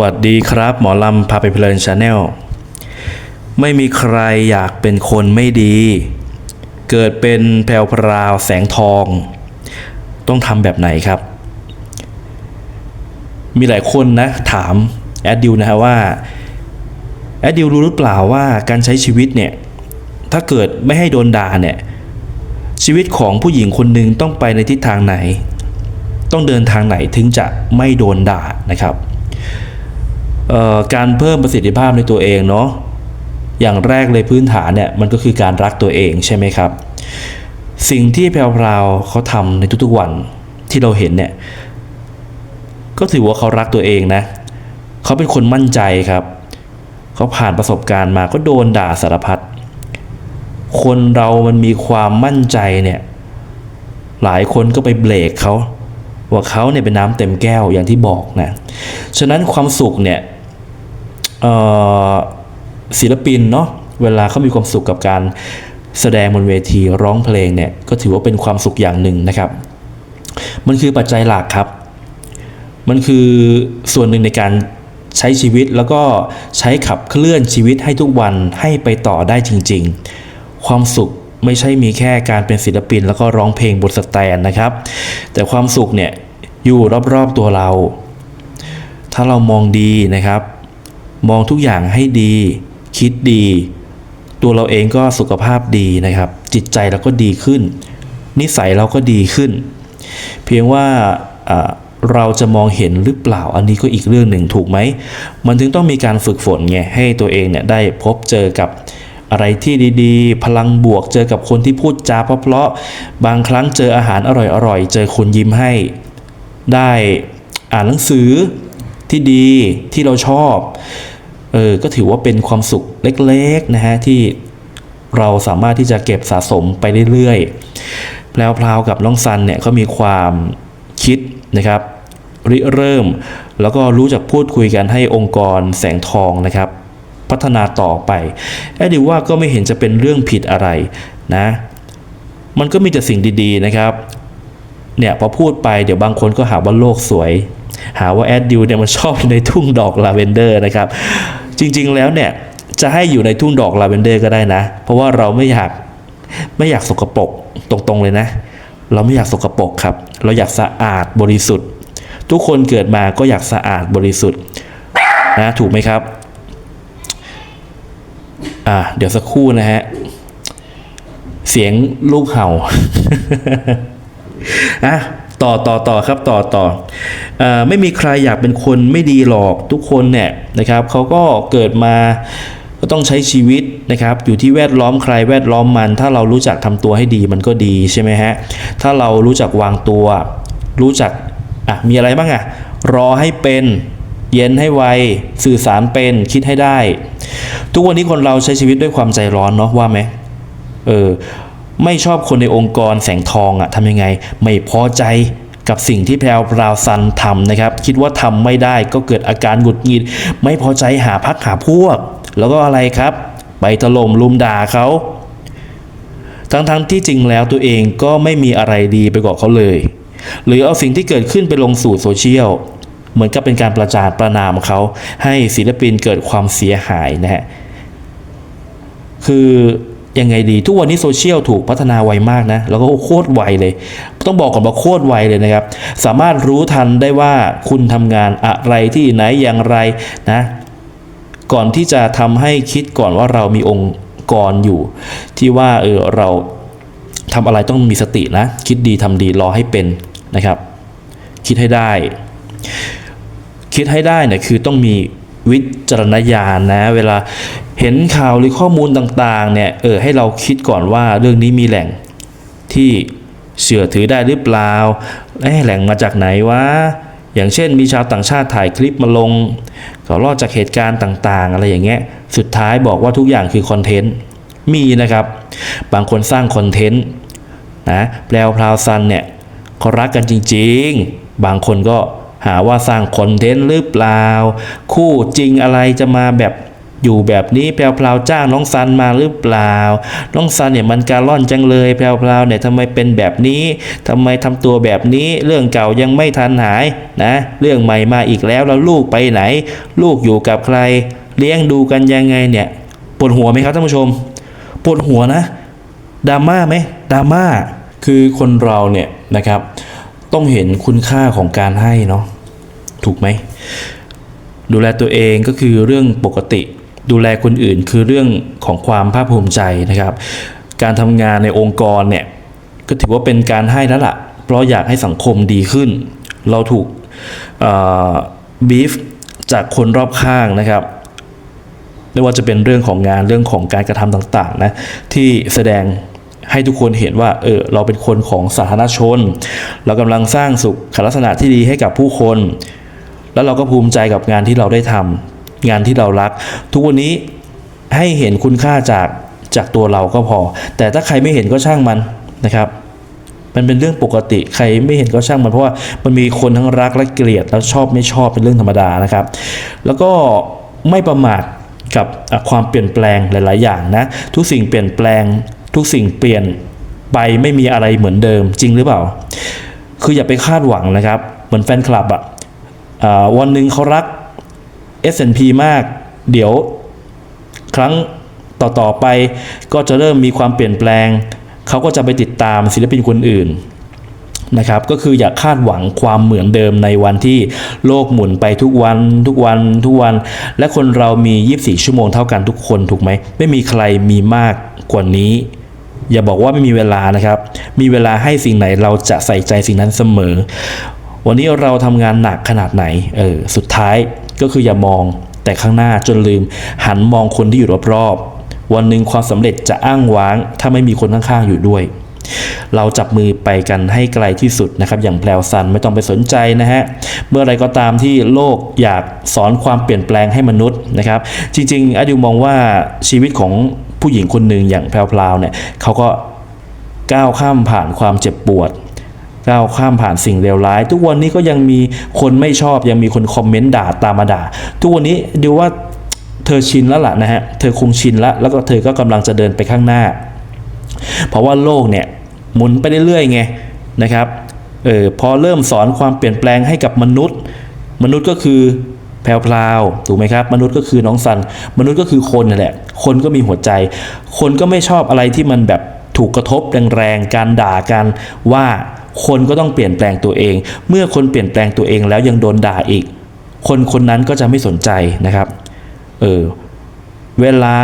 วัสดีครับ หมอลำพาไปเพลินชาแนลไม่มีใครอยากเป็นคนไม่ดี เกิดเป็นแพรวพราวแสงทอง ต้องทำแบบไหนครับ มีหลายคนนะถามแอดดิวนะฮะว่าแอดดิวรู้หรือเปล่าว่าการใช้ชีวิตเนี่ย ถ้าเกิดไม่ให้โดนด่าเนี่ย ชีวิตของผู้หญิงคนหนึ่งต้องไปในทิศทางไหน ต้องเดินทางไหนถึงจะไม่โดนด่านะครับ การเพิ่มประสิทธิภาพในตัวเองเนาะอย่างแรกเลยพื้นฐานเนี่ยมันก็คือการรักตัวเองใช่ไหมครับ สิ่งที่แพรวเขาทำในทุกๆวันที่เราเห็นเนี่ยก็ถือว่าเขารักตัวเองนะเขาเป็นคนมั่นใจครับเขาผ่านประสบการณ์มาก็โดนด่าสารพัดคนเรามันมีความมั่นใจเนี่ยหลายคนก็ไปเบรกเขาว่าเขาเนี่ยเป็นน้ำเต็มแก้วอย่างที่บอกนะ ฉะนั้นความสุขเนี่ย ศิลปินเนาะเวลาเขามีความสุขกับการแสดงบนเวทีร้องเพลงเนี่ยก็ถือว่าเป็นความสุขอย่างหนึ่งนะครับ มันคือปัจจัยหลักครับ มันคือส่วนหนึ่งในการใช้ชีวิตแล้วก็ใช้ขับเคลื่อนชีวิตให้ทุกวันให้ไปต่อได้จริง ๆ ความสุขไม่ใช่มีแค่การเป็นศิลปิน แล้วก็ร้องเพลงบนสแตนนะครับ แต่ความสุขเนี่ยอยู่รอบๆตัวเรา ถ้าเรามองดีนะครับ มองทุกอย่างให้ดี คิดดี ตัวเราเองก็สุขภาพดีนะครับ จิตใจเราก็ดีขึ้น นิสัยเราก็ดีขึ้น เพียงว่าเราจะมองเห็นหรือเปล่าอันนี้ก็อีกเรื่องหนึ่งถูกไหม มันถึงต้องมีการฝึกฝนไงให้ตัวเองเนี่ยได้พบเจอกับอะไรที่ดีๆ พลังบวกเจอกับคนที่พูดจาเพราะๆบางครั้งเจออาหารอร่อยๆ เจอคนยิ้มให้ ได้อ่านหนังสือที่ดีที่เราชอบ เออก็ถือว่าเป็นความสุขเล็กๆนะฮะที่เราสามารถที่จะเก็บสะสมไปเรื่อยๆแพลวพราวกับน้องซันเนี่ยเขามีความคิดนะครับริเริ่ม แล้วก็รู้จักพูดคุยกันให้องค์กรแสงทองนะครับ พัฒนาต่อไปแอดดิว่าก็ไม่เห็นจะเป็นเรื่องผิดอะไรนะ มันก็มีแต่สิ่งดีๆนะครับเนี่ยพอพูดไปเดี๋ยวบางคนก็หาว่าโลกสวย หาว่าแอดดิวเนี่ยมันชอบในทุ่งดอกลาเวนเดอร์นะครับ จริงๆแล้วเนี่ยจะให้อยู่ในทุ่งดอกลาเวนเดอร์ก็ได้นะ เพราะว่าเราไม่อยากไม่อยากสกปรกตรงๆเลยนะ เราไม่อยากสกปรกครับ เราอยากสะอาดบริสุทธิ์ ทุกคนเกิดมาก็อยากสะอาดบริสุทธิ์นะถูกไหมครับอ่าเดี๋ยวสักครู่นะฮะ เสียงลูกเห่าอะ ต่อต่อต่อครับต่อต่ออไม่มีใครอยากเป็นคนไม่ดีหรอกทุกคนเนี่ยนะครับเขาก็เกิดมาก็ต้องใช้ชีวิตนะครับอยู่ที่แวดล้อมใครแวดล้อมมัน ถ้าเรารู้จักทำตัวให้ดีมันก็ดีใช่ไหมฮะถ้าเรารู้จักวางตัว รู้จักอะมีอะไรบ้างอะรอให้เป็นเย็นให้ไวสื่อสารเป็นคิดให้ได้ ทุกวันนี้คนเราใช้ชีวิตด้วยความใจร้อนเนาะว่าไหมเออ ไม่ชอบคนในองค์กรแสงทองอะทำยังไง ไม่พอใจกับสิ่งที่แพรวพราวซันทำนะครับ คิดว่าทำไม่ได้ก็เกิดอาการหงุดหงิด ไม่พอใจหาพักหาพวก แล้วก็อะไรครับ ไปถล่มลุมด่าเขา ทั้งๆที่จริงแล้วตัวเองก็ไม่มีอะไรดีไปกว่าเขาเลย หรือเอาสิ่งที่เกิดขึ้นไปลงสู่โซเชียลเหมือนกับเป็นการประจานประนามเขา ให้ศิลปินเกิดความเสียหายนะฮะคือ ยังไงดี ทุกวันนี้โซเชียลถูกพัฒนาไวมากนะ แล้วก็โคตรไวเลย ต้องบอกก่อนว่าโคตรไวเลยนะครับ สามารถรู้ทันได้ว่าคุณทำงานอะไรที่ไหนอย่างไรนะ ก่อนที่จะทำให้คิดก่อนว่าเรามีองค์กรอยู่ ที่ว่าเออเราทำอะไรต้องมีสตินะ คิดดีทำดีรอให้เป็นนะครับ คิดให้ได้ คิดให้ได้เนี่ยคือต้องมี วิจารณญาณนะ เวลาเห็นข่าวหรือข้อมูลต่างๆเนี่ยเออให้เราคิดก่อนว่าเรื่องนี้มีแหล่งที่เชื่อถือได้หรือเปล่าแหล่งมาจากไหนวะอย่างเช่นมีชาวต่างชาติถ่ายคลิปมาลงเขารอดจากเหตุการณ์ต่างๆ อะไรอย่างเงี้ยสุดท้ายบอกว่าทุกอย่างคือคอนเทนต์มีนะครับ บางคนสร้างคอนเทนต์นะแปลวพราวซันเนี่ยเขารักกันจริง ๆ บางคนก็ หาว่าสร้างคอนเทนต์หรือเปล่า คู่จริงอะไรจะมาแบบอยู่แบบนี้แพลวๆจ้างน้องซันมาหรือเปล่า น้องซันเนี่ยมันการล่อนจังเลยแพลวๆเนี่ยทำไมเป็นแบบนี้ทำไมทำตัวแบบนี้ เรื่องเก่ายังไม่ทันหายนะ เรื่องใหม่มาอีกแล้วแล้วลูกไปไหน ลูกอยู่กับใคร เลี้ยงดูกันยังไงเนี่ยปวดหัวไหมครับท่านผู้ชมปวดหัวนะดราม่าไหมดราม่าคือคนเราเนี่ยนะครับ ต้องเห็นคุณค่าของการให้เนาะ ถูกไหม ดูแลตัวเองก็คือเรื่องปกติ ดูแลคนอื่นคือเรื่องของความภาคภูมิใจนะครับ การทำงานในองค์กรเนี่ยก็ถือว่าเป็นการให้แล้วล่ะ เพราะอยากให้สังคมดีขึ้น เราถูกบีฟจากคนรอบข้างนะครับไม่ว่าจะเป็นเรื่องของงานเรื่องของการกระทำต่างๆนะที่แสดงให้ทุกคนเห็นว่าเออเราเป็นคนของสาธารณชน เรากำลังสร้างสุขลักษณะที่ดีให้กับผู้คน แล้วเราก็ภูมิใจกับงานที่เราได้ทำงานที่เรารัก ทุกวันนี้ให้เห็นคุณค่าจากจากตัวเราก็พอ แต่ถ้าใครไม่เห็นก็ช่างมันนะครับ มันเป็นเรื่องปกติใครไม่เห็นก็ช่างมันเพราะว่ามันมีคนทั้งรักและเกลียดแล้วชอบไม่ชอบเป็นเรื่องธรรมดานะครับ แล้วก็ไม่ประมาทกับความเปลี่ยนแปลงหลาย ๆ อย่างนะ ทุกสิ่งเปลี่ยนแปลง ทุกสิ่งเปลี่ยนไปไม่มีอะไรเหมือนเดิมจริงหรือเปล่า คืออย่าไปคาดหวังนะครับ เหมือนแฟนคลับอะอ่า วันหนึ่งเขารัก S&P มาก เดี๋ยวครั้งต่อๆไปก็จะเริ่มมีความเปลี่ยนแปลง เขาก็จะไปติดตามศิลปินคนอื่นนะครับก็คืออย่าคาดหวังความเหมือนเดิมในวันที่โลกหมุนไปทุกวันทุกวันทุกวัน และคนเรามี 24 ชั่วโมงเท่ากันทุกคนถูกไหม ไม่มีใครมีมากกว่านี้ อย่าบอกว่าไม่มีเวลานะครับ มีเวลาให้สิ่งไหนเราจะใส่ใจสิ่งนั้นเสมอ วันนี้เราทำงานหนักขนาดไหนเออสุดท้ายก็คืออย่ามองแต่ข้างหน้าจนลืม หันมองคนที่อยู่รอบๆวันหนึ่งความสำเร็จจะอ้างว้าง ถ้าไม่มีคนข้างๆอยู่ด้วย เราจับมือไปกันให้ไกลที่สุดนะครับ อย่างแพลวซันไม่ต้องไปสนใจนะฮะเมื่อไรก็ตามที่โลกอยากสอนความเปลี่ยนแปลงให้มนุษย์นะครับ จริง ๆอดิวมองว่าชีวิตของผู้หญิงคนหนึ่งอย่างแพลวๆเนี่ยเขาก็ก้าวข้ามผ่านความเจ็บปวด ก้าวข้ามผ่านสิ่งเลวร้าย ทุกวันนี้ก็ยังมีคนไม่ชอบยังมีคนคอมเมนต์ด่าตามมาด่า ทุกวันนี้ดูว่าเธอชินแล้วล่ะนะฮะเธอคงชินแล้วแล้วก็เธอก็กำลังจะเดินไปข้างหน้า เพราะว่าโลกเนี่ยหมุนไปเรื่อยๆไงนะครับเออพอเริ่มสอนความเปลี่ยนแปลงให้กับมนุษย์ มนุษย์ก็คือแพรวพราวถูกไหมครับมนุษย์ก็คือน้องสัน มนุษย์ก็คือคนนั่นแหละคนก็มีหัวใจ คนก็ไม่ชอบอะไรที่มันแบบถูกกระทบแรงๆการด่ากันว่า คนก็ต้องเปลี่ยนแปลงตัวเอง เมื่อคนเปลี่ยนแปลงตัวเองแล้วยังโดนด่าอีก คนคนนั้นก็จะไม่สนใจนะครับ เออ เวลา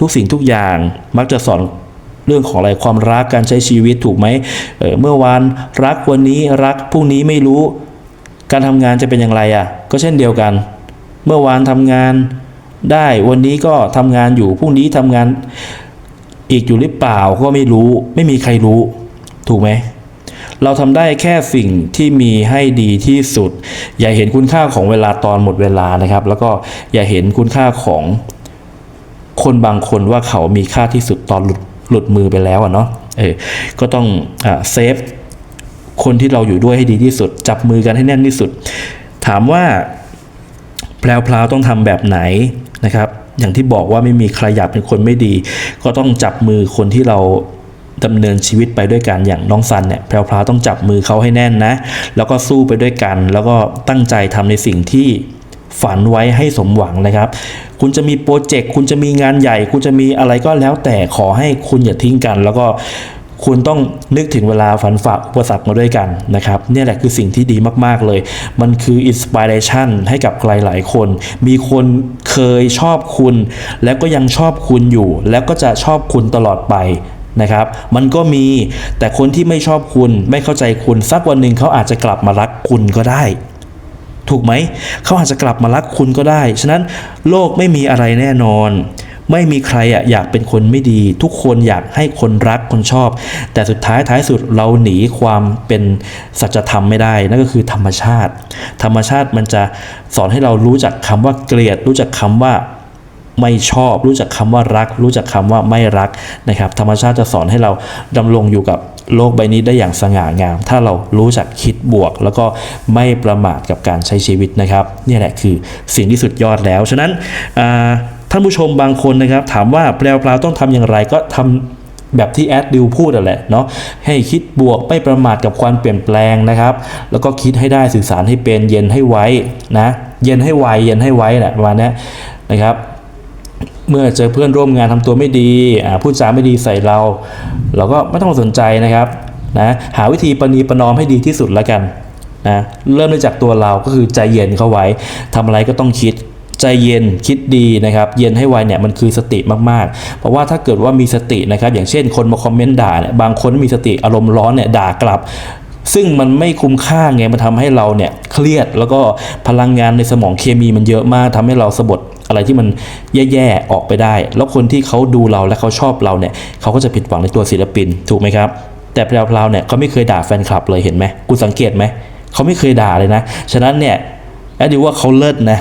ทุกสิ่งทุกอย่างมักจะสอนเรื่องของอะไรความรักการใช้ชีวิตถูกไหมเออเมื่อวานรักวันนี้รักพรุ่งนี้ไม่รู้ การทำงานจะเป็นอย่างไรอะ ก็เช่นเดียวกัน เมื่อวานทำงานได้วันนี้ก็ทำงานอยู่พรุ่งนี้ทำงานอีกอยู่หรือเปล่าก็ไม่รู้ ไม่มีใครรู้ ถูกไหม เราทำได้แค่สิ่งที่มีให้ดีที่สุด อย่าเห็นคุณค่าของเวลาตอนหมดเวลานะครับ แล้วก็อย่าเห็นคุณค่าของคนบางคนว่าเขามีค่าที่สุดตอนหลุดหลุดมือไปแล้วอะเนาะเออก็ต้องอเซฟคนที่เราอยู่ด้วยให้ดีที่สุด จับมือกันให้แน่นที่สุด ถามว่าแพลวพลาวต้องทำแบบไหนนะครับ อย่างที่บอกว่าไม่มีใครอยากเป็นคนไม่ดี ก็ต้องจับมือคนที่เรา ดำเนินชีวิตไปด้วยกันอย่างน้องซันเนี่ยแพลวพลาต้องจับมือเขาให้แน่นนะ แล้วก็สู้ไปด้วยกัน แล้วก็ตั้งใจทำในสิ่งที่ฝันไว้ให้สมหวังนะครับ คุณจะมีโปรเจกต์คุณจะมีงานใหญ่ คุณจะมีอะไรก็แล้วแต่ขอให้คุณอย่าทิ้งกัน แล้วก็คุณต้องนึกถึงเวลาฝันฝ่าอุปสรรคมาด้วยกันนะครับเนี่ยแหละคือสิ่งที่ดีมากๆเลย มันคืออินสปิเรชันให้กับใครหลายคน มีคนเคยชอบคุณ แล้วก็ยังชอบคุณอยู่ แล้วก็จะชอบคุณตลอดไป นะครับ มันก็มีแต่คนที่ไม่ชอบคุณไม่เข้าใจคุณ สักวันหนึ่งเขาอาจจะกลับมารักคุณก็ได้ ถูกไหม เขาอาจจะกลับมารักคุณก็ได้ ฉะนั้นโลกไม่มีอะไรแน่นอน ไม่มีใครอะอยากเป็นคนไม่ดี ทุกคนอยากให้คนรักคนชอบ แต่สุดท้ายท้ายสุดเราหนีความเป็นสัจธรรมไม่ได้ นั่นก็คือธรรมชาติ ธรรมชาติมันจะสอนให้เรารู้จักคำว่าเกลียด รู้จักคำว่า ไม่ชอบ รู้จักคำว่ารัก รู้จักคำว่าไม่รักนะครับธรรมชาติจะสอนให้เราดำรงอยู่กับโลกใบนี้ได้อย่างสง่างาม ถ้าเรารู้จักคิดบวก แล้วก็ไม่ประมาทกับการใช้ชีวิตนะครับนี่แหละคือสิ่งที่สุดยอดแล้ว ฉะนั้นท่านผู้ชมบางคนนะครับ ถามว่าแปลวพราต้องทำอย่างไรก็ทำแบบที่แอดดิวพูดนั่นแหละเนาะให้คิดบวกไม่ประมาทกับความเปลี่ยนแปลงนะครับ แล้วก็คิดให้ได้สื่อสารให้เป็นเย็นให้ไว้นะเย็นให้ไวเย็นให้ไว้แหละประมาณนี้นะครับ เมื่อเจอเพื่อนร่วมงานทำตัวไม่ดีพูดจาไม่ดีใส่เรา เราก็ไม่ต้องสนใจนะครับนะหาวิธีประนีประนอมให้ดีที่สุดแล้วกันนะเริ่มด้จากตัวเราก็คือใจเย็นเข้าไว้ทำอะไรก็ต้องคิดใจเย็นคิดดีนะครับ เย็นให้ไวเนี่ยมันคือสติมากๆ เพราะว่าถ้าเกิดว่ามีสตินะครับ อย่างเช่นคนมาคอมเมนต์ด่าเนี่ยบางคนมีสติอารมณ์ร้อนเนี่ยด่ากลับ ซึ่งมันไม่คุ้มค่าไงมันทำให้เราเนี่ยเครียดแล้วก็พลังงานในสมองเคมีมันเยอะมากทำให้เราสะบดอะไรที่มันแย่ๆออกไปได้ แล้วคนที่เขาดูเราและเขาชอบเราเนี่ยเขาก็จะผิดหวังในตัวศิลปินถูกไหมครับ แต่แพรวๆเนี่ยเขาไม่เคยด่าแฟนคลับเลยเห็นไหมกูสังเกตไหมเขาไม่เคยด่าเลยนะ ฉะนั้นเนี่ยแอดดิว่าเขาเลิศนะ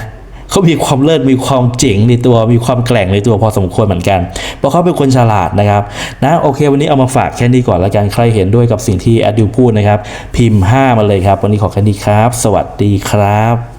เขามีความเลิศมีความเจ๋งในตัวมีความแกร่งในตัวพอสมควรเหมือนกัน เพราะเขาเป็นคนฉลาดนะครับนะโอเค วันนี้เอามาฝากแค่นี้ก่อนละกันใครเห็นด้วยกับสิ่งที่แอดดิวพูดนะครับ พิมพ์ 5 มาเลยครับ วันนี้ขอแค่นี้ครับ สวัสดีครับ